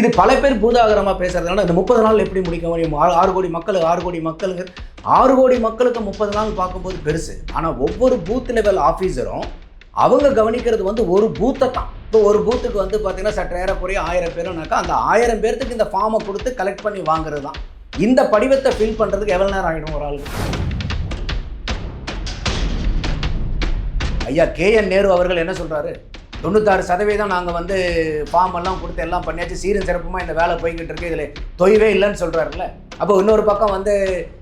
இது பல பேர் பூதாகரமாக பேசுறதுனால இந்த முப்பது நாள் எப்படி முடிக்க முடியும்? ஆறு கோடி மக்களுக்கு ஆறு கோடி மக்களுக்கு ஆறு கோடி மக்களுக்கு முப்பது நாள் பார்க்கும்போது பெருசு. ஆனால் ஒவ்வொரு பூத் லெவல் ஆஃபீஸரும் அவங்க கவனிக்கிறது வந்து ஒரு பூத்தை தான். இப்போ ஒரு பூத்துக்கு வந்து பார்த்தீங்கன்னா சற்று ஏறக்குறைய ஆயிரம் பேருனாக்கா அந்த ஆயிரம் பேர்த்துக்கு இந்த ஃபார்மை கொடுத்து கலெக்ட் பண்ணி வாங்குறது தான். இந்த படிவத்தை ஃபில் பண்ணுறதுக்கு எவ்வளோ நேரம் ஆகிடும் ஒரு ஆளுக்கு? ஐயா கே என் நேரு அவர்கள் என்ன சொல்கிறாரு தொண்ணூத்தாறு சதவீதம் நாங்கள் வந்து ஃபார்ம் எல்லாம் கொடுத்து எல்லாம் பண்ணியாச்சு. சீரும் சிறப்புமா இந்த வேலை போய்கிட்டு இருக்கு. இதில் தொய்வே இல்லைன்னு சொல்கிறாருல்ல அப்போ இன்னொரு பக்கம் வந்து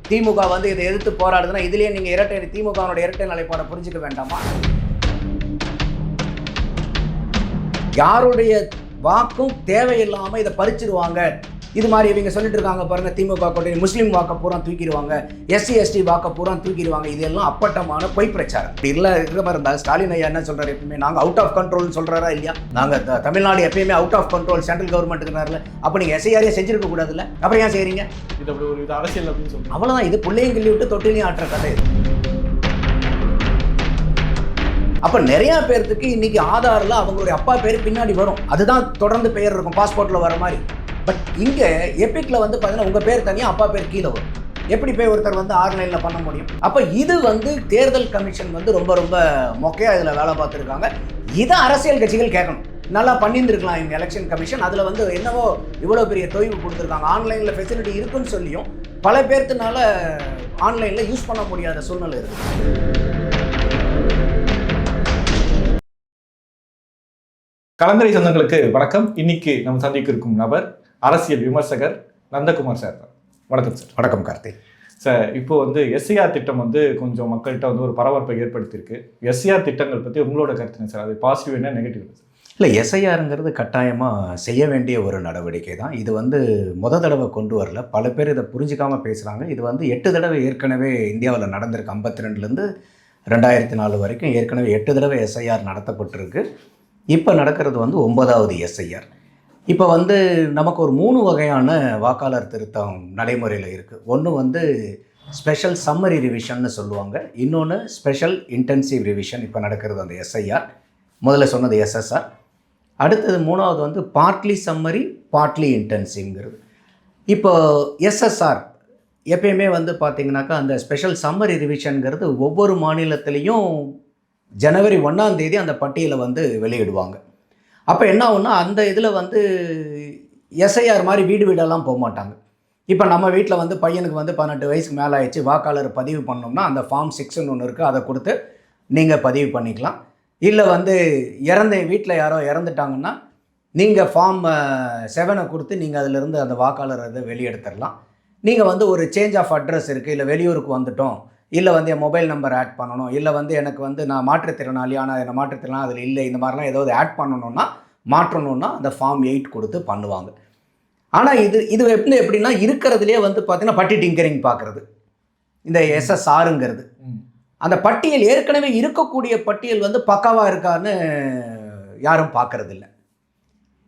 திமுக வந்து இதை எதிர்த்து போராடுதுன்னா இதுலேயே நீங்கள் இரட்டை திமுகவோட இரட்டை நிலைப்பாடை புரிஞ்சுக்க வேண்டாமா? யாருடைய வாக்கும் தேவையில்லாமல் இதை பறிச்சிருவாங்க. இது மாதிரி இவங்க சொல்லிட்டு இருக்காங்க பாருங்க திமுக கூட்டணி முஸ்லீம் வாக்க பூரா தூக்கிடுவாங்க எஸ்சி எஸ்டி வாக்க பூரா தூக்கிடுவாங்க. இதெல்லாம் அப்பட்டமான பொய் பிரச்சாரம். இப்படி இல்லை இருக்கிற மாதிரி இருந்தால் ஸ்டாலின் ஐயா என்ன சொல்றாரு எப்பயுமே நாங்கள் அவுட் ஆஃப் கண்ட்ரோல்னு சொல்றாரா இல்லையா? நாங்கள் தமிழ்நாடு எப்பயுமே அவுட் ஆஃப் கண்ட்ரோல் சென்ட்ரல் கவர்மெண்ட்டுக்குனார்ல அப்போ நீங்கள் எஸ்ஐஆரே செஞ்சிருக்க கூடாதுல்ல? அப்புறம் ஏன் செய்றீங்க? இது அப்படி ஒரு இது அரசியல் அப்படின்னு சொல்றேன் அவ்வளோதான் இது பிள்ளையும் கிள்ளி விட்டு தொட்டிலையும் ஆட்டுற கதை இது. அப்போ நிறைய பேர்த்துக்கு இன்னைக்கு ஆதாரில் அவங்களுடைய அப்பா பேர் பின்னாடி வரும். அதுதான் தொடர்ந்து பெயர் இருக்கும். பாஸ்போர்ட்டில் வர மாதிரி. பட் இங்கே எபிக்கில் வந்து பார்த்தீங்கன்னா உங்கள் பேர் தனியாக அப்பா பேர் கீழே வரும். எப்படி போய் ஒருத்தர் வந்து ஆன்லைனில் பண்ண முடியும்? அப்போ இது வந்து தேர்தல் கமிஷன் வந்து ரொம்ப ரொம்ப மொக்கையாக இதில் வேலை பார்த்துருக்காங்க. இதை அரசியல் கட்சிகள் கேட்கணும். நல்லா பண்ணியிருந்துருக்கலாம் இந்த எலெக்ஷன் கமிஷன் அதில் வந்து என்னவோ இவ்வளோ பெரிய தொய்வு கொடுத்துருக்காங்க. ஆன்லைனில் ஃபெசிலிட்டி இருக்குன்னு சொல்லியும் பல பேர்த்துனால ஆன்லைனில் யூஸ் பண்ண முடியாத சூழ்நிலை இருக்குது கலந்தரை சொந்தங்களுக்கு வணக்கம். இன்னைக்கு நம்ம சந்திக்க இருக்கும் நபர் அரசியல் விமர்சகர் நந்தகுமார் சார் தான். வணக்கம் சார். வணக்கம் கார்த்திக் சார் இப்போ வந்து எஸ்ஐஆர் திட்டம் வந்து கொஞ்சம் மக்கள்கிட்ட வந்து ஒரு பரபரப்பை ஏற்படுத்தியிருக்கு. எஸ்ஐஆர் திட்டங்கள் பற்றி உங்களோட கருத்து என்ன சார்? அது பாசிட்டிவ் என்ன நெகட்டிவ் இல்லை எஸ்ஐஆருங்கிறது கட்டாயமாக செய்ய வேண்டிய ஒரு நடவடிக்கை தான். இது வந்து முத தடவை கொண்டு வரல. பல பேர் இதை புரிஞ்சுக்காம பேசுகிறாங்க இது வந்து எட்டு தடவை ஏற்கனவே இந்தியாவில் நடந்திருக்கு. ஐம்பத்தி ரெண்டுலேருந்து ரெண்டாயிரத்தி நாலு வரைக்கும் ஏற்கனவே எட்டு தடவை எஸ்ஐஆர் நடத்தப்பட்டிருக்கு. இப்போ நடக்கிறது வந்து ஒன்பதாவது எஸ்ஐஆர். இப்போ வந்து நமக்கு ஒரு மூணு வகையான வாக்காளர் திருத்தம் நடைமுறையில் இருக்குது ஒன்று வந்து ஸ்பெஷல் சம்மரி ரிவிஷன்னு சொல்லுவாங்க. இன்னொன்று ஸ்பெஷல் இன்டென்சிவ் ரிவிஷன் இப்போ நடக்கிறது அந்த எஸ்ஐஆர் முதல்ல சொன்னது எஸ்எஸ்ஆர் அடுத்தது மூணாவது வந்து பார்ட்லி சம்மரி பார்ட்லி இன்டென்சிவ்ங்கிறது இப்போ எஸ்எஸ்ஆர் எப்பயுமே வந்து பார்த்திங்கனாக்கா அந்த ஸ்பெஷல் சம்மரி ரிவிஷனுங்கிறது ஒவ்வொரு மாநிலத்திலையும் ஜனவரி ஒன்றாம் தேதி அந்த பட்டியலை வந்து வெளியிடுவாங்க. அப்போ என்ன ஆகும்னா அந்த இதில் வந்து எஸ்ஐஆர் மாதிரி வீடு வீடெல்லாம் போக மாட்டாங்க. இப்போ நம்ம வீட்டில் வந்து பையனுக்கு வந்து பதினெட்டு வயசுக்கு மேலே ஆயிடுச்சு வாக்காளர் பதிவு பண்ணோம்னா அந்த ஃபார்ம் சிக்ஸ்னு ஒன்று இருக்குது அதை கொடுத்து நீங்கள் பதிவு பண்ணிக்கலாம். இல்லை வந்து இறந்த வீட்டில் யாரோ இறந்துட்டாங்கன்னா நீங்கள் ஃபார்ம் செவனை கொடுத்து நீங்கள் அதிலிருந்து அந்த வாக்காளர் அதை வெளியெடுத்துடலாம். நீங்கள் வந்து ஒரு சேஞ்ச் ஆஃப் அட்ரஸ் இருக்குது இல்லை வெளியூருக்கு வந்துட்டோம் இல்லை வந்து என் மொபைல் நம்பர் ஆட் பண்ணணும். இல்லை வந்து எனக்கு வந்து நான் மாற்றுத்திறனாளி ஆனால் என்ன மாற்றுத்திறனாளி அதில் இல்லை. இந்த மாதிரிலாம் ஏதாவது ஆட் பண்ணணும்னா மாற்றணும்னா அந்த ஃபார்ம் எயிட் கொடுத்து பண்ணுவாங்க. ஆனால் இது இது எப்படி எப்படின்னா இருக்கிறதுலே வந்து பார்த்தீங்கன்னா பட்டி டிங்கரிங் பார்க்குறது இந்த எஸ்எஸ்ஆருங்கிறது அந்த பட்டியல் ஏற்கனவே இருக்கக்கூடிய பட்டியல் வந்து பக்காவாக இருக்கான்னு யாரும் பார்க்கறதில்ல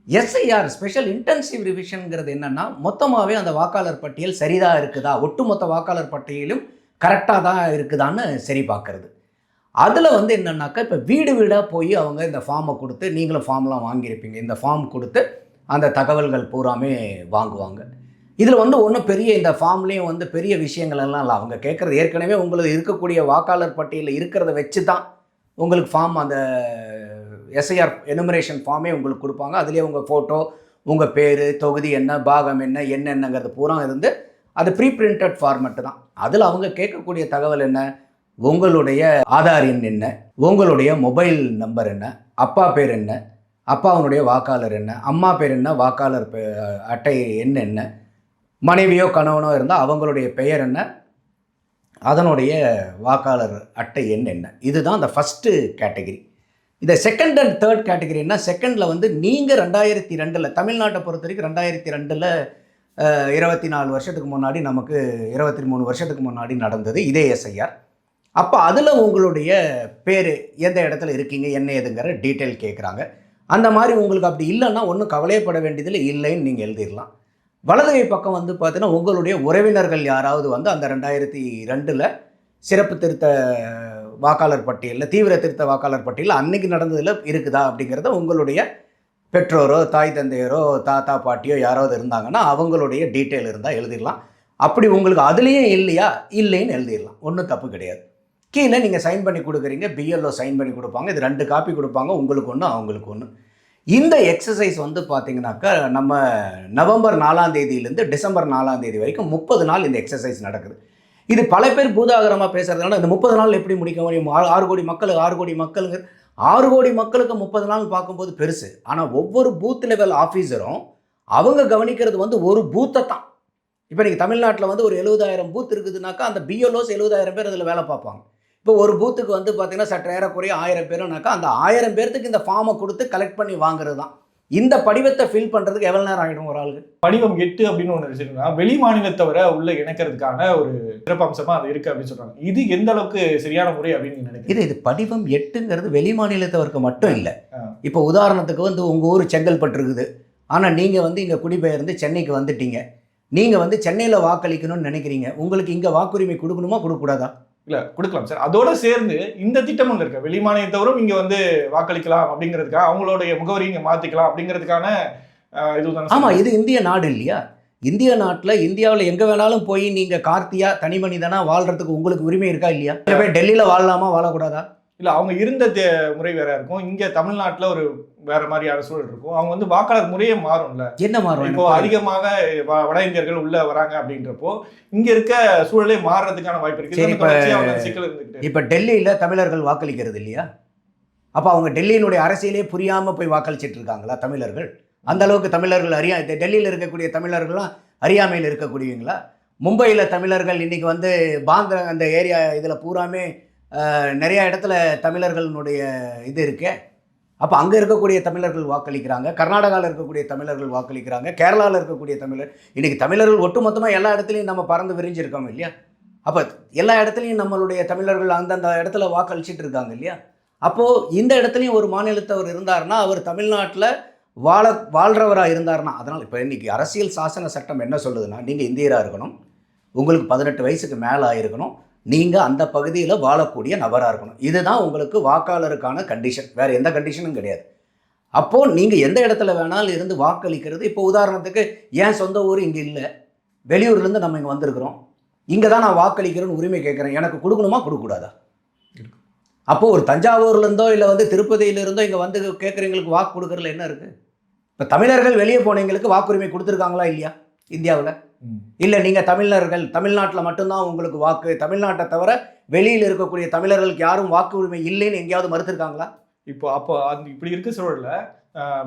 எஸ்ஐஆர் ஸ்பெஷல் இன்டென்சிவ் ரிவிஷனுங்கிறது என்னன்னா மொத்தமாகவே அந்த வாக்காளர் பட்டியல் சரிதாக இருக்குதா? ஒட்டுமொத்த வாக்காளர் பட்டியலும் கரெக்டாக தான் இருக்குதான்னு சரி பார்க்குறது. அதில் வந்து என்னென்னாக்கா இப்போ வீடு வீடாக போய் அவங்க இந்த ஃபார்மை கொடுத்து நீங்களும் ஃபார்ம்லாம் வாங்கியிருப்பீங்க. இந்த ஃபார்ம் கொடுத்து அந்த தகவல்கள் பூராமே வாங்குவாங்க. இதில் வந்து ஒன்றும் பெரிய இந்த ஃபார்ம்லேயும் வந்து பெரிய விஷயங்கள் எல்லாம் இல்லை. அவங்க கேட்குறது ஏற்கனவே உங்களுக்கு இருக்கக்கூடிய வாக்காளர் பட்டியலில் இருக்கிறத வச்சு தான் உங்களுக்கு ஃபார்ம் அந்த எஸ்ஐஆர் எனுமரேஷன் ஃபார்மே உங்களுக்கு கொடுப்பாங்க. அதுலேயே உங்கள் ஃபோட்டோ உங்கள் பேர் தொகுதி என்ன பாகம் என்ன என்னென்னங்கிறது பூரா இருந்து அது ப்ரீ பிரிண்டட் ஃபார்மெட்டு தான். அதில் அவங்க கேட்கக்கூடிய தகவல் என்ன? உங்களுடைய ஆதார் எண் என்ன? உங்களுடைய மொபைல் நம்பர் என்ன? அப்பா பேர் என்ன? அப்பாவுடைய வாக்காளர் என்ன? அம்மா பேர் என்ன? வாக்காளர் அட்டை எண் என்ன? மனைவியோ கணவனோ இருந்தால் அவங்களுடைய பெயர் என்ன? அதனுடைய வாக்காளர் அட்டை எண் என்ன? இதுதான் அந்த ஃபஸ்ட்டு கேட்டகரி இந்த செகண்ட் அண்ட் தேர்ட் கேட்டகிரின்னா செகண்டில் வந்து நீங்கள் ரெண்டாயிரத்தி ரெண்டில் தமிழ்நாட்டை பொறுத்த வரைக்கும் ரெண்டாயிரத்தி ரெண்டில் இருபத்தி நாலு வருஷத்துக்கு முன்னாடி நமக்கு இருபத்தி மூணு வருஷத்துக்கு முன்னாடி நடந்தது இதே எஸ்ஐஆர் அப்போ அதில் உங்களுடைய பேர் எந்த இடத்துல இருக்கீங்க என்ன ஏதுங்கிற டீட்டெயில் கேட்குறாங்க அந்த மாதிரி உங்களுக்கு அப்படி இல்லைன்னா ஒன்றும் கவலையப்பட வேண்டியதில்லை இல்லைன்னு நீங்கள் எழுதிடலாம். வலதுகை பக்கம் வந்து பார்த்தீங்கன்னா உங்களுடைய உறவினர்கள் யாராவது வந்து அந்த ரெண்டாயிரத்தி ரெண்டில் சிறப்பு திருத்த வாக்காளர் பட்டியலில் தீவிர திருத்த வாக்காளர் பட்டியலில் அன்னைக்கு நடந்ததில் இருக்குதா அப்படிங்கிறத உங்களுடைய பெற்றோரோ தாய் தந்தையரோ தாத்தா பாட்டியோ யாராவது இருந்தாங்கன்னா அவங்களுடைய டீட்டெயில் இருந்தால் எழுதிடலாம். அப்படி உங்களுக்கு அதுலேயே இல்லையா? இல்லைன்னு எழுதிடலாம். ஒன்றும் தப்பு கிடையாது. கீழே நீங்கள் சைன் பண்ணி கொடுக்குறீங்க பிஎல்ஓ சைன் பண்ணி கொடுப்பாங்க இது ரெண்டு காப்பி கொடுப்பாங்க உங்களுக்கு ஒன்று அவங்களுக்கு ஒன்று இந்த எக்ஸசைஸ் வந்து பார்த்தீங்கன்னாக்கா நம்ம நவம்பர் நாலாம் தேதியிலேருந்து டிசம்பர் நாலாம் தேதி வரைக்கும் முப்பது நாள் இந்த எக்ஸசைஸ் நடக்குது. இது பல பேர் பூதாகரமாக பேசுறதுனால இந்த முப்பது நாள் எப்படி முடிக்க முடியும்? ஆறு ஆறு கோடி மக்கள் ஆறு கோடி மக்களுங்க ஆறு கோடி மக்களுக்கு முப்பது நாள் பார்க்கும்போது பெருசு. ஆனால் ஒவ்வொரு பூத் லெவல் ஆஃபீஸரும் அவங்க கவனிக்கிறது வந்து ஒரு பூத்தை தான். இப்போ நீங்கள் தமிழ்நாட்டில் வந்து ஒரு எழுபதாயிரம் பூத் இருக்குதுனாக்கா அந்த பிஎல்ஓஸ் எழுபதாயிரம் பேர் அதில் வேலை பார்ப்பாங்க. இப்போ ஒரு பூத்துக்கு வந்து பார்த்தீங்கன்னா சற்று ஏறக்குறைய ஆயிரம் பேருனாக்கா அந்த ஆயிரம் பேர்த்துக்கு இந்த ஃபார்மை கொடுத்து கலெக்ட் பண்ணி வாங்குறது தான். இந்த படிவத்தை ஃபில் பண்ணுறதுக்கு எவ்வளோ நேரம் ஆகிடும் ஒரு ஆளுக்கு? படிவம் எட்டு அப்படின்னு ஒன்று வச்சிருக்கா வெளி மாநிலத்தவரை உள்ள இணைக்கிறதுக்கான ஒரு சிறப்பம்சமா அது இருக்கு அப்படின்னு சொல்றாங்க. இது எந்த அளவுக்கு சரியான முறை அப்படின்னு நினைக்கிறீங்க? இது இது படிவம் எட்டுங்கிறது வெளி மாநிலத்தவருக்கு மட்டும் இல்லை. இப்போ உதாரணத்துக்கு வந்து உங்கள் ஊர் செங்கல்பட்டு இருக்குது. ஆனால் நீங்கள் வந்து இங்கே குடிபெயர்ந்து சென்னைக்கு வந்துட்டீங்க. நீங்கள் வந்து சென்னையில் வாக்களிக்கணும்னு நினைக்கிறீங்க. உங்களுக்கு இங்கே வாக்குரிமை கொடுக்கணுமா கொடுக்கக்கூடாதா? இல்ல கொடுக்கலாம் சார். அதோட சேர்ந்து இந்த திட்டம் ஒன்று இருக்கு. வெளி மாநிலத்தவரும் இங்க வந்து வாக்களிக்கலாம் அப்படிங்கிறதுக்காக அவங்களுடைய முகவரி இங்க மாத்திக்கலாம் அப்படிங்கிறதுக்கான இதுதானே சார்? இது இந்திய நாடு இல்லையா? இந்திய நாட்டில் இந்தியாவில் எங்கே வேணாலும் போய் நீங்கள் கார்த்தியா தனி மனிதனா வாழ்கிறதுக்கு உங்களுக்கு உரிமை இருக்கா இல்லையா? டெல்லியில் வாழலாமா வாழக்கூடாதா? இல்ல அவங்க இருந்த தே- முறை வேற இருக்கும். இங்க தமிழ்நாட்டுல ஒரு வேற மாதிரியான சூழல் இருக்கும். அவங்க வந்து வாக்காளர் முறையே மாறும்ல. என்ன மாறும் இப்போ அதிகமாக வட இந்தியர்கள் உள்ள வராங்க அப்படின்றப்போ இங்க இருக்க சூழலே மாறுறதுக்கான வாய்ப்பு இருக்கு. இப்ப- சிக்கல் டெல்லியில் தமிழர்கள் வாக்களிக்கிறது இல்லையா? அப்போ அவங்க டெல்லியினுடைய அரசியலே புரியாமல் போய் வாக்களிச்சிட்டு இருக்காங்களா தமிழர்கள்? அந்த அளவுக்கு தமிழர்கள் அறியா டெல்லியில் இருக்கக்கூடிய தமிழர்கள்லாம் அறியாமையில் இருக்கக்கூடியவங்களா? மும்பையில் தமிழர்கள் இன்னைக்கு வந்து பாந்திர அந்த ஏரியா இதில் பூராமே நிறைய இடத்துல தமிழர்களுடைய இது இருக்கு. அப்போ அங்கே இருக்கக்கூடிய தமிழர்கள் வாக்களிக்கிறாங்க. கர்நாடகாவில் இருக்கக்கூடிய தமிழர்கள் வாக்களிக்கிறாங்க. கேரளாவில் இருக்கக்கூடிய தமிழர் இன்றைக்கி தமிழர்கள் ஒட்டுமொத்தமாக எல்லா இடத்துலையும் நம்ம பறந்து விரிஞ்சிருக்கோம் இல்லையா? அப்போ எல்லா இடத்துலையும் நம்மளுடைய தமிழர்கள் அந்தந்த இடத்துல வாக்களிச்சிட்டு இருக்காங்க இல்லையா? அப்போது இந்த இடத்துலையும் ஒரு மாநிலத்தவர் இருந்தார்னா அவர் தமிழ்நாட்டில் வாழ வாழ்கிறவராக இருந்தார்னா அதனால் இப்போ இன்றைக்கி அரசியல் சாசன சட்டம் என்ன சொல்லுதுன்னா நீங்கள் இந்தியராக இருக்கணும். உங்களுக்கு பதினெட்டு வயசுக்கு மேலே ஆயிருக்கணும். நீங்கள் அந்த பகுதியில் வாழக்கூடிய நபராக இருக்கணும். இதுதான் உங்களுக்கு வாக்காளருக்கான கண்டிஷன் வேறு எந்த கண்டிஷனும் கிடையாது. அப்போது நீங்கள் எந்த இடத்துல வேணாலும் இருந்து வாக்களிக்கிறது இப்போ உதாரணத்துக்கு ஏன் சொந்த ஊர் இங்கே இல்லை. வெளியூர்லேருந்து நம்ம இங்கே வந்திருக்கிறோம். இங்கே தான் நான் வாக்களிக்கிறேன்னு உரிமை கேட்குறேன். எனக்கு கொடுக்கணுமா? கொடுக்கக்கூடாதா? அப்போது ஒரு தஞ்சாவூர்லேருந்தோ இல்லை வந்து திருப்பதியிலேருந்தோ இங்கே வந்து கேட்குறவங்களுக்கு வாக்கு கொடுக்குறதுல என்ன இருக்குது இப்போ தமிழர்கள் வெளியே போனவங்களுக்கு வாக்குரிமை கொடுத்துருக்காங்களா இல்லையா? இந்தியாவில்? இல்லை நீங்கள் தமிழர்கள் தமிழ்நாட்டில் மட்டும்தான் உங்களுக்கு வாக்கு தமிழ்நாட்டை தவிர வெளியில் இருக்கக்கூடிய தமிழர்களுக்கு யாரும் வாக்கு உரிமை இல்லைன்னு எங்கேயாவது மறுத்திருக்காங்களா? இப்போ அப்போ அந்த இப்படி இருக்க சூழல்ல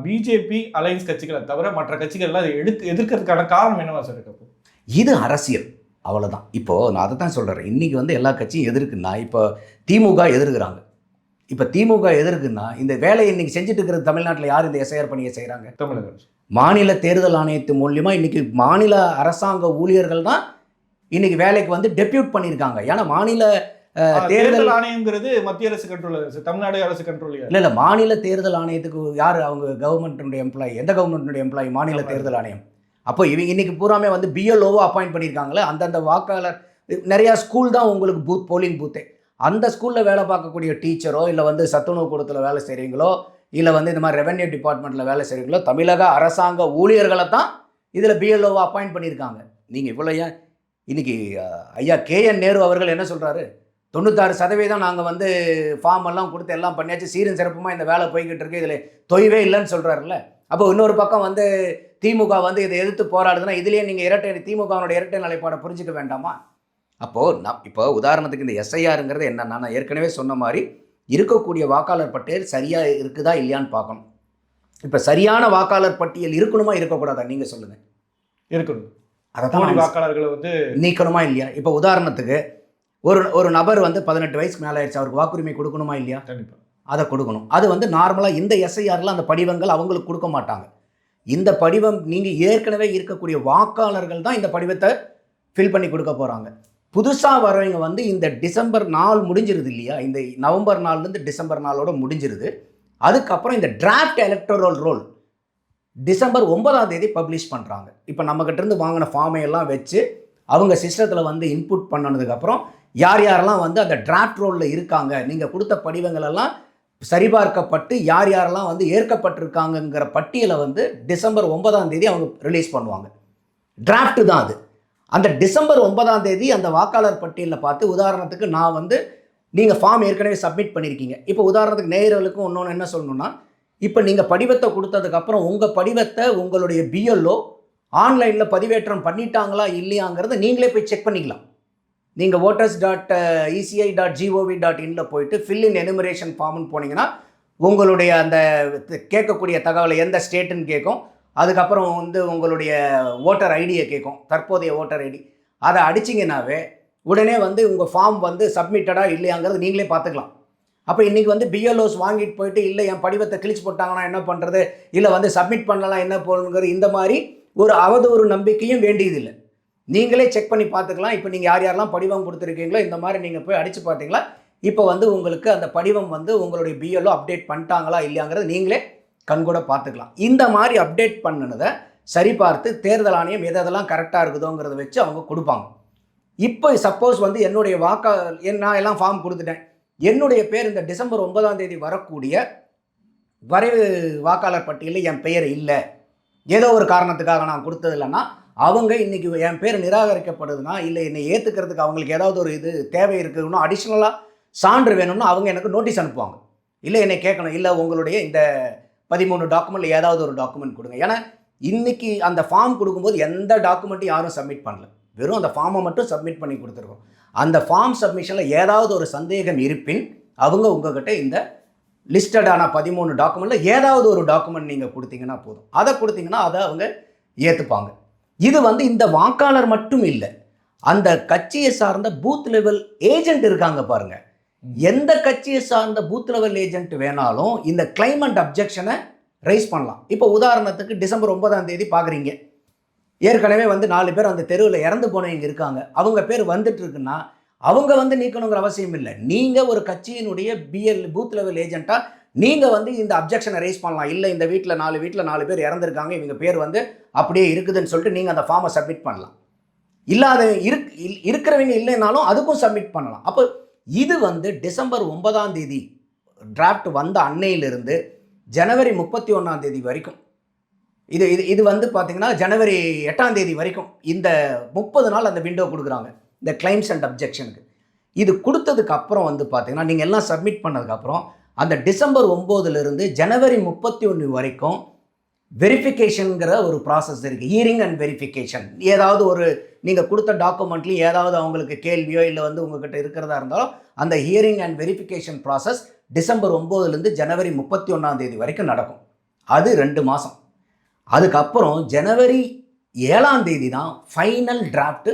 பிஜேபி அலையன்ஸ் கட்சிகளை தவிர மற்ற கட்சிகள்லாம் அதை எடுத்து எதிர்க்கிறதுக்கான காரணம் என்னவா சார் இருக்கு அப்போ? இது அரசியல் அவ்வளோதான் இப்போது நான் அதை தான் சொல்கிறேன் இன்றைக்கி வந்து எல்லா கட்சியும் எதிர்க்குன்னா இப்போ திமுக எதிர்க்கிறாங்க. இப்போ திமுக எதிர்க்குன்னா இந்த வேலையை இன்றைக்கி செஞ்சுட்டு இருக்கிறது தமிழ்நாட்டில் யார் இந்த எஸ்ஐஆர் பணியை செய்கிறாங்க அரசு. மாநில தேர்தல் ஆணையத்து மூலியமாக இன்றைக்கி மாநில அரசாங்க ஊழியர்கள் தான் இன்றைக்கி வேலைக்கு வந்து டெப்யூட் பண்ணியிருக்காங்க. ஏன்னா மாநில தேர்தல் ஆணையம்ங்கிறது மத்திய அரசு கண்ட்ரோல் தமிழ்நாடு அரசு கண்ட்ரோல் இல்லை இல்லை. மாநில தேர்தல் ஆணையத்துக்கு யார்? அவங்க கவர்மெண்ட்டுடைய எம்ப்ளாயி எந்த கவர்மெண்ட்டுடைய எம்ப்ளாயி மாநில. தேர்தல் ஆணையம். அப்போ இவங்க இன்னைக்கு பூராமே வந்து பிஎல்ஓவோ அப்பாயிண்ட் பண்ணியிருக்காங்களே அந்தந்த வாக்காளர் நிறையா ஸ்கூல் தான் உங்களுக்கு பூத் போலிங் பூத்தே அந்த ஸ்கூலில் வேலை பார்க்கக்கூடிய டீச்சரோ இல்லை வந்து சத்துணவு கூடத்தில் வேலை செய்கிறீங்களோ இல்லை வந்து இந்த மாதிரி ரெவென்யூ டிபார்ட்மெண்ட்டில் வேலை செய்கிறீங்களோ தமிழக அரசாங்க ஊழியர்களை தான் இதில் பிஎல்ஓவை அப்பாயிண்ட் பண்ணியிருக்காங்க. நீங்கள் இவ்வளோ ஏன்? இன்னைக்கு ஐயா கேஎன் நேரு அவர்கள் என்ன சொல்கிறாரு தொண்ணூத்தாறு சதவீதம் நாங்கள் வந்து ஃபார்ம் எல்லாம் கொடுத்து எல்லாம் பண்ணியாச்சு. சீரும் சிறப்புமாக இந்த வேலை போய்கிட்டு இருக்கு. இதில் தொய்வே இல்லைன்னு சொல்கிறாருல்ல அப்போ இன்னொரு பக்கம் வந்து திமுக வந்து இதை எதிர்த்து போராடுதுன்னா இதுலேயே நீங்கள் இரட்டை திமுகவனுடைய இரட்டை நிலைப்பாடை புரிஞ்சிக்க வேண்டாமா? அப்போது நான் இப்போ உதாரணத்துக்கு இந்த எஸ்ஐஆருங்கிறது என்ன நான் ஏற்கனவே சொன்ன மாதிரி இருக்கக்கூடிய வாக்காளர் பட்டியல் சரியாக இருக்குதா இல்லையான்னு பார்க்கணும். இப்போ சரியான வாக்காளர் பட்டியல் இருக்கணுமா இருக்கக்கூடாதா? நீங்கள் சொல்லுங்கள் இருக்கணும். அதை தான் வாக்காளர்களை வந்து நீக்கணுமா இல்லையா? இப்போ உதாரணத்துக்கு ஒரு ஒரு நபர் வந்து பதினெட்டு வயசுக்கு மேலே ஆயிடுச்சு அவருக்கு வாக்குரிமை கொடுக்கணுமா இல்லையா? கண்டிப்பா. அதை கொடுக்கணும். அது வந்து நார்மலாக இந்த எஸ்ஐஆரில் அந்த படிவங்கள் அவங்களுக்கு கொடுக்க மாட்டாங்க. இந்த படிவம் நீங்கள் ஏற்கனவே இருக்கக்கூடிய வாக்காளர்கள் தான் இந்த படிவத்தை ஃபில் பண்ணி கொடுக்க போகிறாங்க புதுசாக வரவங்க வந்து இந்த டிசம்பர் நாள் முடிஞ்சிருது இல்லையா? இந்த நவம்பர் நாள்லேருந்து டிசம்பர் நாளோட முடிஞ்சிருது. அதுக்கப்புறம் இந்த டிராஃப்ட் எலக்ட்ரல் ரோல் டிசம்பர் ஒன்பதாம் தேதி பப்ளிஷ் பண்ணுறாங்க இப்போ நம்மக்கிட்ட இருந்து வாங்கின ஃபார்மை எல்லாம் வச்சு அவங்க சிஸ்டத்தில் வந்து இன்புட் பண்ணதுக்கப்புறம் யார் யாரெல்லாம் வந்து அந்த டிராஃப்ட் ரோலில் இருக்காங்க நீங்கள் கொடுத்த படிவங்கள் எல்லாம் சரிபார்க்கப்பட்டு யார் யாரெல்லாம் வந்து ஏற்கப்பட்டிருக்காங்கங்கிற பட்டியலை வந்து டிசம்பர் ஒன்பதாம் தேதி அவங்க ரிலீஸ் பண்ணுவாங்க. டிராஃப்ட் தான் அது. அந்த டிசம்பர் ஒன்பதாம் தேதி அந்த வாக்காளர் பட்டியலில் பார்த்து உதாரணத்துக்கு நான் வந்து நீங்கள் ஃபார்ம் ஏற்கனவே சப்மிட் பண்ணியிருக்கீங்க இப்போ உதாரணத்துக்கு நேயர்களுக்கும் இன்னொன்று என்ன சொல்லணும்னா இப்போ நீங்கள் படிவத்தை கொடுத்ததுக்கப்புறம் உங்கள் படிவத்தை உங்களுடைய பிஎல்ஓ ஆன்லைனில் பதிவேற்றம் பண்ணிட்டாங்களா இல்லையாங்கிறத நீங்களே போய் செக் பண்ணிக்கலாம். நீங்கள் voters dot ECI dot GOV dot இன்ல போயிட்டு ஃபில் இன் எனுமரேஷன் ஃபார்ம்னு போனீங்கன்னா உங்களுடைய அந்த கேட்கக்கூடிய தகவலை எந்த ஸ்டேட்டுன்னு கேட்கும். அதுக்கப்புறம் வந்து உங்களுடைய ஓட்டர் ஐடியை கேட்கும். தற்போதைய ஓட்டர் ஐடி அதை அடிச்சிங்கனாவே உடனே வந்து உங்கள் ஃபார்ம் வந்து சப்மிட்டடா இல்லையாங்கிறது நீங்களே பார்த்துக்கலாம். அப்போ இன்றைக்கி வந்து பிஎல்ஓஸ் வாங்கிட்டு போயிட்டு இல்லை என் படிவத்தை கிழிச்சு போட்டாங்கன்னா என்ன பண்ணுறது இல்லை வந்து சப்மிட் பண்ணலாம் என்ன போகணுங்கிறது? இந்த மாதிரி ஒரு அவதூறு நம்பிக்கையும் வேண்டியதில்லை. நீங்களே செக் பண்ணி பார்த்துக்கலாம். இப்போ நீங்கள் யார் யாரெல்லாம் படிவம் கொடுத்துருக்கீங்களோ இந்த மாதிரி நீங்கள் போய் அடித்து பார்த்தீங்களா? இப்போ வந்து உங்களுக்கு அந்த படிவம் வந்து உங்களுடைய பிஎல்ஓ அப்டேட் பண்ணிட்டாங்களா இல்லையாங்கிறது நீங்களே கண்கூட பார்த்துக்கலாம். இந்த மாதிரி அப்டேட் பண்ணினதை சரிபார்த்து தேர்தல் ஆணையம் எதெல்லாம் கரெக்டாக இருக்குதோங்கிறத வச்சு அவங்க கொடுப்பாங்க. இப்போ சப்போஸ் வந்து என்னுடைய வாக்கா என் நான் எல்லாம் ஃபார்ம் கொடுத்துட்டேன். என்னுடைய பேர் இந்த டிசம்பர் ஒன்பதாம் தேதி வரக்கூடிய வரைவு வாக்காளர் பட்டியலில் என் பெயர் இல்லை. ஏதோ ஒரு காரணத்துக்காக நான் கொடுத்தது இல்லைன்னா அவங்க இன்றைக்கி என் பேர் நிராகரிக்கப்படுதுன்னா இல்லை என்னை ஏற்றுக்கிறதுக்கு அவங்களுக்கு ஏதாவது ஒரு இது தேவை இருக்குன்னு அடிஷ்னலாக சான்று வேணும்னா அவங்க எனக்கு நோட்டீஸ் அனுப்புவாங்க. இல்லை என்னை கேட்கணும் இல்லை உங்களுடைய இந்த பதிமூணு டாக்குமெண்ட்டில் ஏதாவது ஒரு டாக்குமெண்ட் கொடுங்க. ஏன்னா இன்றைக்கி அந்த ஃபார்ம் கொடுக்கும்போது எந்த டாக்குமெண்ட்டும் யாரும் சப்மிட் பண்ணல. வெறும் அந்த ஃபார்மை மட்டும் சப்மிட் பண்ணி கொடுத்துருக்கோம். அந்த ஃபார்ம் சப்மிஷனில் ஏதாவது ஒரு சந்தேகம் இருப்பின் அவங்க உங்ககிட்ட இந்த லிஸ்டடான பதிமூணு டாக்குமெண்ட்டில் ஏதாவது ஒரு டாக்குமெண்ட் நீங்கள் கொடுத்தீங்கன்னா போதும். அதை கொடுத்தீங்கன்னா அதை அவங்க ஏற்றுப்பாங்க இது வந்து இந்த வாக்காளர் மட்டும் இல்லை அந்த கட்சியை சார்ந்த பூத் லெவல் ஏஜென்ட் இருக்காங்க பாருங்கள் எந்த கட்சியை சார்ந்த பூத் லெவல் ஏஜென்ட் வேணாலும் இந்த கிளைமண்ட் அப்ஜெக்ஷனை ரைஸ் பண்ணலாம். இப்போ உதாரணத்துக்கு டிசம்பர் ஒன்பதாம் தேதி பார்க்குறீங்க. ஏற்கனவே வந்து நாலு பேர் அந்த தெருவில் இறந்து போனவங்க இருக்காங்க. அவங்க பேர் வந்துட்டு இருக்குன்னா அவங்க வந்து நீக்கணுங்கிற அவசியம் இல்லை. நீங்கள் ஒரு கட்சியினுடைய பிஎல் பூத் லெவல் ஏஜென்ட்டாக நீங்கள் வந்து இந்த அப்ஜெக்ஷனை ரைஸ் பண்ணலாம். இல்லை இந்த வீட்டில் நாலு வீட்டில் நாலு பேர் இறந்துருக்காங்க இவங்க பேர் வந்து அப்படியே இருக்குதுன்னு சொல்லிட்டு நீங்கள் அந்த ஃபார்மை சப்மிட் பண்ணலாம். இல்லாத இருக் இல்- இருக்கிறவங்க இல்லைனாலும் அதுக்கும் சப்மிட் பண்ணலாம். அப்போ இது வந்து டிசம்பர் ஒன்பதாம் தேதி டிராஃப்ட் வந்த அன்னையிலிருந்து ஜனவரி முப்பத்தி ஒன்றாம் தேதி வரைக்கும். இது இது இது வந்து பார்த்தீங்கன்னா ஜனவரி எட்டாம் தேதி வரைக்கும் இந்த முப்பது நாள் அந்த விண்டோ கொடுக்குறாங்க இந்த கிளைம்ஸ் அண்ட் அப்ஜெக்ஷனுக்கு இது கொடுத்ததுக்கு அப்புறம் வந்து பார்த்திங்கன்னா நீங்கள் எல்லாம் சப்மிட் பண்ணதுக்கப்புறம் அந்த டிசம்பர் ஒம்போதுலேருந்து ஜனவரி முப்பத்தி ஒன்று வரைக்கும் வெரிஃபிகேஷனுங்கிற ஒரு ப்ராசஸ் இருக்குது ஹியரிங் அண்ட் வெரிஃபிகேஷன் ஏதாவது ஒரு நீங்கள் கொடுத்த டாக்குமெண்ட்லேயும் ஏதாவது அவங்களுக்கு கேள்வியோ இல்லை வந்து உங்ககிட்ட இருக்கிறதா இருந்தாலும் அந்த hearing and verification process December ஒம்போதுலேருந்து ஜனவரி முப்பத்தி ஒன்றாந்தேதி வரைக்கும் நடக்கும். அது ரெண்டு மாதம் அதுக்கப்புறம் ஜனவரி ஏழாம் தேதி தான் final draft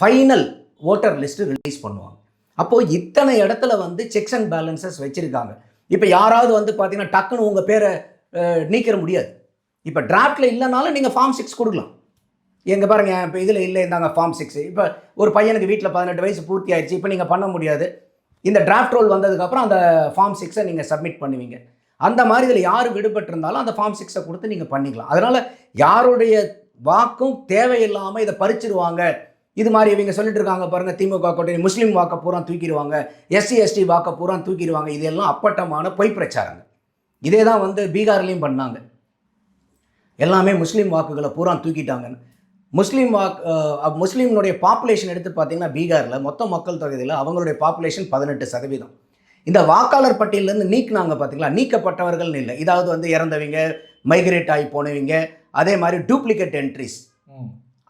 final voter list release பண்ணுவாங்க. அப்போது இத்தனை இடத்துல வந்து செக்ஸ் அண்ட் பேலன்சஸ் வச்சுருக்காங்க. இப்போ யாராவது வந்து பார்த்தீங்கன்னா டக்குன்னு உங்கள் பேரை நீக்கிற முடியாது. இப்போ டிராஃப்டில் இல்லைனாலும் நீங்கள் ஃபார்ம் சிக்ஸ் கொடுக்கலாம். எங்கே பாருங்கள் இப்போ இதில் இல்லை இருந்தாங்க ஃபார்ம் சிக்ஸ் இப்போ ஒரு பையனுக்கு வீட்டில் பதினெட்டு வயசு பூர்த்தி ஆயிடுச்சு இப்போ நீங்கள் பண்ண முடியாது. இந்த டிராஃப்ட் ரோல் வந்ததுக்கப்புறம் அந்த ஃபார்ம் சிக்ஸை நீங்கள் சப்மிட் பண்ணுவீங்க. அந்த மாதிரி இதில் யார் விடுபட்டிருந்தாலும் அந்த ஃபார்ம் சிக்ஸை கொடுத்து நீங்கள் பண்ணிக்கலாம். அதனால் யாருடைய வாக்கும் தேவையில்லாமல் இதை பறிச்சிருவாங்க. இது மாதிரி இவங்க சொல்லிட்டு இருக்காங்க பாருங்கள் திமுக கூட்டணி முஸ்லீம் வாக்கை பூரா தூக்கிடுவாங்க எஸ்சி எஸ்டி வாக்கை பூரா தூக்கிடுவாங்க. இதெல்லாம் அப்பட்டமான பொய் பிரச்சாரங்க. இதே தான் வந்து பீகார்லேயும் பண்ணாங்க. எல்லாமே முஸ்லீம் வாக்குகளை பூரா தூக்கிட்டாங்கன்னு. முஸ்லீம் வாக் முஸ்லீம்னுடைய பாப்புலேஷன் எடுத்து பார்த்தீங்கன்னா பீகாரில் மொத்த மக்கள் தொகையில் அவங்களுடைய பாப்புலேஷன் பதினெட்டு சதவீதம். இந்த வாக்காளர் பட்டியலேருந்து நீக்குனாங்க பார்த்தீங்களா நீக்கப்பட்டவர்கள்னு இல்லை. இதாவது வந்து இறந்தவங்க மைக்ரேட் ஆகி போனவங்க அதே மாதிரி டூப்ளிகேட் என்ட்ரிஸ்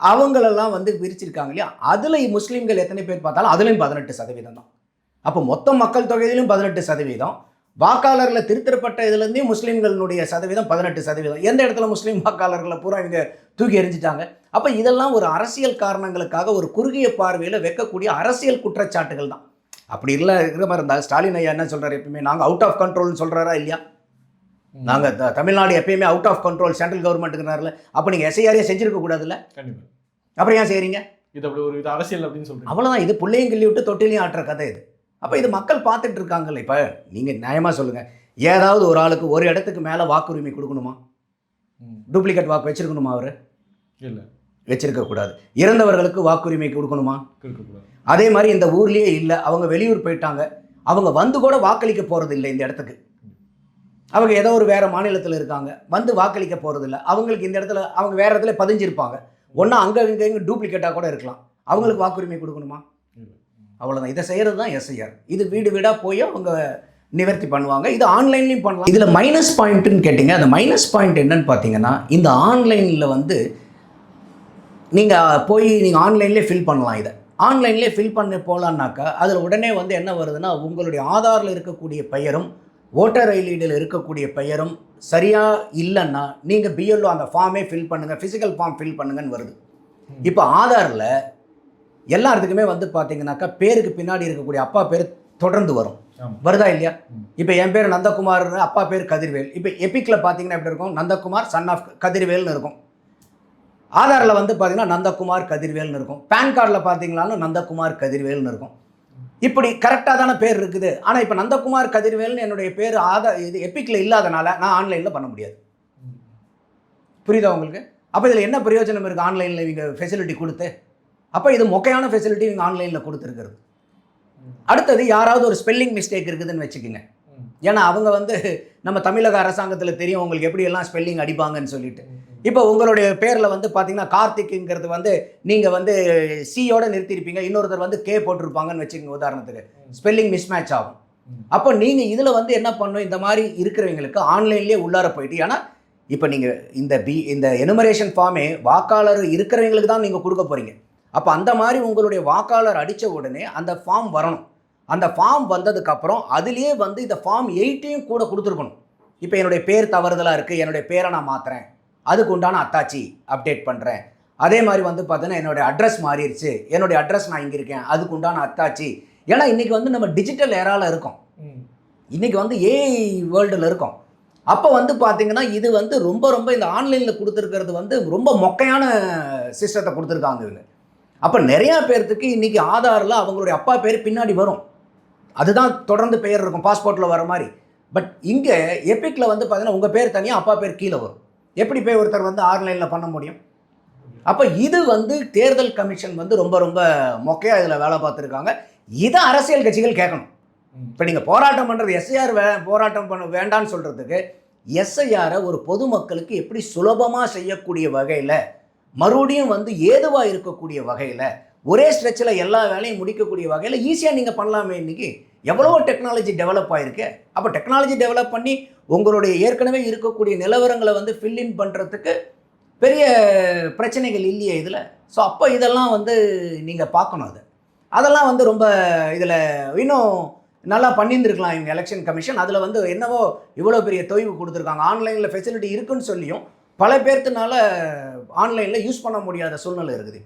அவங்களெல்லாம் வந்து விரிச்சிருக்காங்க இல்லையா? அதில் முஸ்லீம்கள் எத்தனை பேர் பார்த்தாலும் அதுலேயும் பதினெட்டு சதவீதம் தான் அப்போ மொத்த மக்கள் தொகையிலும் பதினெட்டு சதவீதம். வாக்காளரில் திருத்தப்பட்ட இதுலேருந்தே முஸ்லீம்களுடைய சதவீதம் பதினெட்டு சதவீதம். எந்த இடத்துல முஸ்லீம் வாக்காளர்களை பூரா இவங்க தூக்கி எறிஞ்சிட்டாங்க? அப்போ இதெல்லாம் ஒரு அரசியல் காரணங்களுக்காக ஒரு குறுகிய பார்வையில் வைக்கக்கூடிய அரசியல் குற்றச்சாட்டுகள் தான். அப்படி இல்லை இருக்கிற மாதிரி இருந்தால் ஸ்டாலின் ஐயா என்ன சொல்கிறாரு எப்பயுமே? நாங்கள் அவுட் ஆஃப் கண்ட்ரோல்னு சொல்கிறாரா இல்லையா? நாங்கள் தமிழ்நாடு எப்பயுமே அவுட் ஆஃப் கண்ட்ரோல் சென்ட்ரல் கவர்மெண்ட்டுங்கிறாருல அப்போ நீங்கள் எஸ்ஐஆரே செஞ்சிருக்க கூடாதுல்ல? கண்டிப்பா. அப்புறம் ஏன் செய்கிறீங்க இது அப்படி ஒரு இது அரசியல் அப்படின்னு சொல்றீங்க. அவ்வளோதான் இது பிள்ளையும் கிள்ளி விட்டு தொட்டிலையும் ஆட்டுற கதை இது. அப்போ இது மக்கள் பார்த்துட்டு இருக்காங்கல்ல இப்போ? நீங்கள் நியாயமாக சொல்லுங்கள் ஏதாவது ஒரு ஆளுக்கு ஒரு இடத்துக்கு மேலே வாக்குரிமை கொடுக்கணுமா. டூப்ளிகேட் வாக்கு வச்சிருக்கணுமா அவர்? இல்ல. வச்சிருக்க கூடாது. இறந்தவர்களுக்கு வாக்குரிமை கொடுக்கணுமா? அதே மாதிரி இந்த ஊர்லேயே இல்லை அவங்க வெளியூர் போயிட்டாங்க. அவங்க வந்து கூட வாக்களிக்க போகிறது இல்லை இந்த இடத்துக்கு. அவங்க ஏதோ ஒரு வேறு மாநிலத்தில் இருக்காங்க. வந்து வாக்களிக்க போகிறதில்ல அவங்களுக்கு இந்த இடத்துல அவங்க வேறு இடத்துல பதிஞ்சிருப்பாங்க. ஒன்றா அங்கே இங்கே இங்கே டூப்ளிகேட்டாக கூட இருக்கலாம். அவங்களுக்கு வாக்குரிமை கொடுக்கணுமா? அவ்வளோதான் இதை செய்கிறது தான் எஸ்ஐஆர் இது வீடு வீடாக போய் அவங்க நிவர்த்தி பண்ணுவாங்க. இது ஆன்லைன்லையும் பண்ணலாம். இதில் மைனஸ் பாயிண்ட்டுன்னு கேட்டிங்க. அந்த மைனஸ் பாயிண்ட் என்னன்னு பார்த்தீங்கன்னா இந்த ஆன்லைனில் வந்து நீங்கள் போய் நீங்கள் ஆன்லைன்லேயே ஃபில் பண்ணலாம் இதை. ஆன்லைன்லேயே ஃபில் பண்ண போகலான்னாக்கா அதில் உடனே வந்து என்ன வருதுன்னா உங்களுடைய ஆதாரில் இருக்கக்கூடிய பெயரும் ஓட்டர் ஐடியில் இருக்கக்கூடிய பெயரும் சரியாக இல்லைன்னா நீங்கள் பிஎல்ஓ அந்த ஃபார்மே ஃபில் பண்ணுங்கள் ஃபிசிக்கல் ஃபார்ம் ஃபில் பண்ணுங்கன்னு வருது. இப்போ ஆதாரில் எல்லாத்துக்குமே வந்து பார்த்தீங்கன்னாக்கா பேருக்கு பின்னாடி இருக்கக்கூடிய அப்பா பேர் தொடர்ந்து வரும். வருதா இல்லையா. இப்போ என் பேர் நந்தகுமார் அப்பா பேர் கதிர்வேல். இப்போ எபிக்கில் பார்த்தீங்கன்னா எப்படி இருக்கும்? நந்தகுமார் சன் ஆஃப் கதிர்வேல்னு இருக்கும். ஆதாரில் வந்து பார்த்தீங்கன்னா நந்தகுமார் கதிர்வேல்னு இருக்கும். பேன் கார்டில் பார்த்தீங்களாலும் நந்தகுமார் கதிர்வேல்னு இருக்கும். இப்படி கரெக்டாக தானே பேர் இருக்குது. ஆனால் இப்போ நந்தகுமார் கதிர்வேல்னு என்னுடைய பேர் ஆதார் இது எப்பிக்கில் இல்லாதனால நான் ஆன்லைனில் பண்ண முடியாது. புரியுதா உங்களுக்கு? அப்போ இதில் என்ன பிரயோஜனம் இருக்குது ஆன்லைனில் இவங்க ஃபெசிலிட்டி கொடுத்து? அப்போ இது மொக்கையான ஃபெசிலிட்டி நீங்கள் ஆன்லைனில் கொடுத்துருக்கிறது. அடுத்தது யாராவது ஒரு ஸ்பெல்லிங் மிஸ்டேக் இருக்குதுன்னு வச்சுக்கோங்க. ஏன்னா அவங்க வந்து நம்ம தமிழக அரசாங்கத்தில் தெரியும் உங்களுக்கு எப்படியெல்லாம் ஸ்பெல்லிங் அடிப்பாங்கன்னு சொல்லிட்டு. இப்போ உங்களுடைய பேரில் வந்து பார்த்தீங்கன்னா கார்த்திக்குங்கிறது வந்து நீங்கள் வந்து சியோட நிறுத்தியிருப்பீங்க இன்னொருத்தர் வந்து கே போட்டிருப்பாங்கன்னு வச்சுக்கோங்க உதாரணத்துக்கு. ஸ்பெல்லிங் மிஸ்மேட்ச் ஆகும். அப்போ நீங்கள் இதில் வந்து என்ன பண்ணணும் இந்த மாதிரி இருக்கிறவங்களுக்கு ஆன்லைன்லேயே உள்ளார போயிட்டு ஏன்னா இப்போ நீங்கள் இந்த பி இந்த எனுமரேஷன் ஃபார்மே வாக்காளர் இருக்கிறவங்களுக்கு தான் நீங்கள் கொடுக்க போகிறீங்க அப்போ அந்த மாதிரி உங்களுடைய வாக்காளர் அடித்த உடனே அந்த ஃபார்ம் வரணும். அந்த ஃபார்ம் வந்ததுக்கப்புறம் அதுலேயே வந்து இந்த ஃபார்ம் எயிட்டையும் கூட கொடுத்துருக்கணும். இப்போ என்னுடைய பேர் தவறுதலாக இருக்குது என்னுடைய பேரை நான் மாற்றுறேன் அதுக்கு உண்டான அத்தாச்சி அப்டேட் பண்ணுறேன் அதே மாதிரி வந்து பார்த்தீங்கன்னா என்னுடைய அட்ரஸ் மாறிடுச்சு என்னுடைய அட்ரஸ் நான் இங்கே இருக்கேன். அதுக்கு உண்டான அத்தாச்சி. ஏன்னா இன்றைக்கி வந்து நம்ம டிஜிட்டல் ஏரால இருக்கோம். இன்றைக்கி வந்து ஏஐ வேர்ல்டில் இருக்கோம். அப்போ வந்து பார்த்தீங்கன்னா இது வந்து ரொம்ப ரொம்ப இந்த ஆன்லைனில் கொடுத்துருக்கிறது வந்து ரொம்ப மொக்கையான சிஸ்டத்தை கொடுத்துருக்காங்க இவங்க. அப்போ நிறையா பேர்த்துக்கு இன்றைக்கி ஆதாரில் அவங்களுடைய அப்பா பேர் பின்னாடி வரும். அதுதான் தொடர்ந்து பெயர் இருக்கும் பாஸ்போர்ட்டில் வர மாதிரி. பட் இங்கே எபிக்கில் வந்து பார்த்தீங்கன்னா உங்கள் பேர் தனியாக அப்பா பேர் கீழே வரும். எப்படி போய் ஒருத்தர் வந்து ஆன்லைனில் பண்ண முடியும்? அப்போ இது வந்து தேர்தல் கமிஷன் வந்து ரொம்ப ரொம்ப மொக்கையாக இதில் வேலை பார்த்துருக்காங்க. இதை அரசியல் கட்சிகள் கேட்கணும். இப்போ நீங்கள் போராட்டம் பண்ணுறது எஸ்ஐஆர் வே போராட்டம் பண்ண வேண்டான்னு சொல்கிறதுக்கு எஸ்ஐஆரை ஒரு பொதுமக்களுக்கு எப்படி சுலபமாக செய்யக்கூடிய வகையில் மறுபடியும் வந்து ஏதுவாக இருக்கக்கூடிய வகையில் ஒரே ஸ்ட்ரெச்சில் எல்லா வேலையும் முடிக்கக்கூடிய வகையில் ஈஸியாக நீங்கள் பண்ணலாமே இன்றைக்கி எவ்வளோ டெக்னாலஜி டெவலப் ஆகிருக்கு அப்போ டெக்னாலஜி டெவலப் பண்ணி உங்களுடைய ஏற்கனவே இருக்கக்கூடிய நிலவரங்களை வந்து ஃபில்லின் பண்ணுறதுக்கு பெரிய பிரச்சனைகள் இல்லையே இதில். ஸோ அப்போ இதெல்லாம் வந்து நீங்கள் பார்க்கணும் அது. அதெல்லாம் வந்து ரொம்ப இதில் இன்னும் நல்லா பண்ணியிருந்துருக்கலாம் இவங்க எலெக்ஷன் கமிஷன் அதில் வந்து என்னவோ இவ்வளோ பெரிய தொய்வு கொடுத்துருக்காங்க. ஆன்லைனில் ஃபெசிலிட்டி இருக்குன்னு சொல்லியும் பல பேர்த்துனால ஆன்லைனில் யூஸ் பண்ண முடியாத சூழ்நிலை இருக்குது இப்போ.